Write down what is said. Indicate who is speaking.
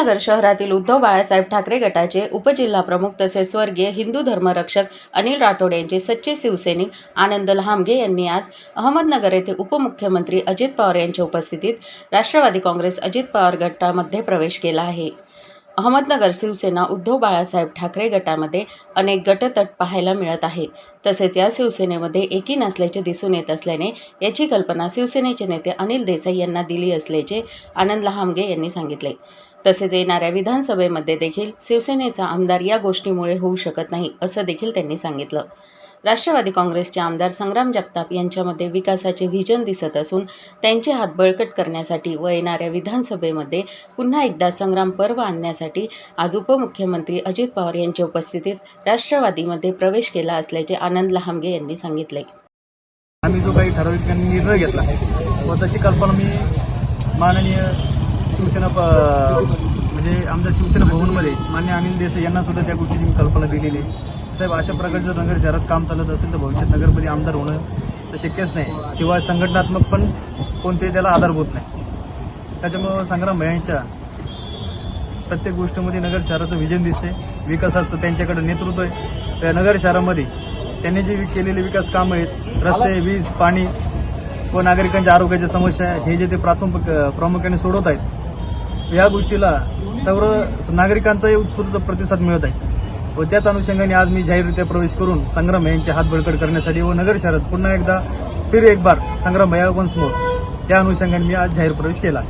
Speaker 1: अहमदनगर शहरातील उद्धव बाळासाहेब ठाकरे गटाचे उपजिल्हाप्रमुख तसेच स्वर्गीय हिंदू धर्मरक्षक अनिल राठोड यांचे सच्चे शिवसैनिक आनंद लहामगे यांनी आज अहमदनगर येथे उपमुख्यमंत्री अजित पवार यांच्या उपस्थितीत राष्ट्रवादी काँग्रेस अजित पवार गटामध्ये प्रवेश केला आहे. अहमदनगर शिवसेना उद्धव बाळासाहेब ठाकरे गटामध्ये अनेक गटतट पाहायला मिळत आहे. तसेच या शिवसेनेमध्ये एकी नसल्याचे दिसून येत असल्याने याची कल्पना शिवसेनेचे नेते अनिल देसाई यांना दिली असल्याचे आनंद लहामगे यांनी सांगितले. तसेच येणाऱ्या विधानसभेमध्ये देखील शिवसेनेचा आमदार या गोष्टीमुळे होऊ शकत नाही असं देखील त्यांनी सांगितलं. राष्ट्रवादी काँग्रेसचे आमदार संग्राम जगताप यांच्यामध्ये विकासाचे व्हिजन दिसत असून त्यांचे हात बळकट करण्यासाठी व येणाऱ्या विधानसभेमध्ये पुन्हा एकदा संग्राम पर्व आणण्यासाठी आज उपमुख्यमंत्री अजित पवार यांच्या उपस्थितीत राष्ट्रवादीमध्ये प्रवेश केला असल्याचे आनंद लहामगे यांनी सांगितले.
Speaker 2: आम्ही जो काही ठराविक निर्णय घेतला व तशी कल्पना मी माननीय शिवसेना म्हणजे आमच्या शिवसेना भवनमध्ये मान्य अनिल देसाई यांना सुद्धा त्या गोष्टीची मी कल्पना दिलेली आहे. साहेब अशा प्रकारचं नगर शहरात काम चालत असेल तर भविष्यात नगरमध्ये आमदार होणं तर शक्यच नाही. शिवाय संघटनात्मक पण कोणतेही त्याला आधारभूत नाही. त्याच्यामुळं संग्राम भयांच्या प्रत्येक गोष्टीमध्ये नगर शहराचं विजन दिसते विकासाचं त्यांच्याकडे नेतृत्व आहे. त्या नगर शहरामध्ये त्यांनी जे केलेले विकास कामं आहेत रस्ते वीज पाणी व नागरिकांच्या आरोग्याच्या समस्या हे जे ते प्राथमिक प्रामुख्याने सोडवत आहेत या गोष्टीला सर्व नागरिकांचाही उत्स्फूर्त प्रतिसाद मिळत आहे. व त्याच अनुषंगाने आज मी जाहीररित्या प्रवेश करून संग्राम यांचे हात बळकट करण्यासाठी व नगर शहरात पुन्हा एकदा फिर एक बार संग्राम भैया वन्स मोर त्या अनुषंगाने मी आज जाहीर प्रवेश केला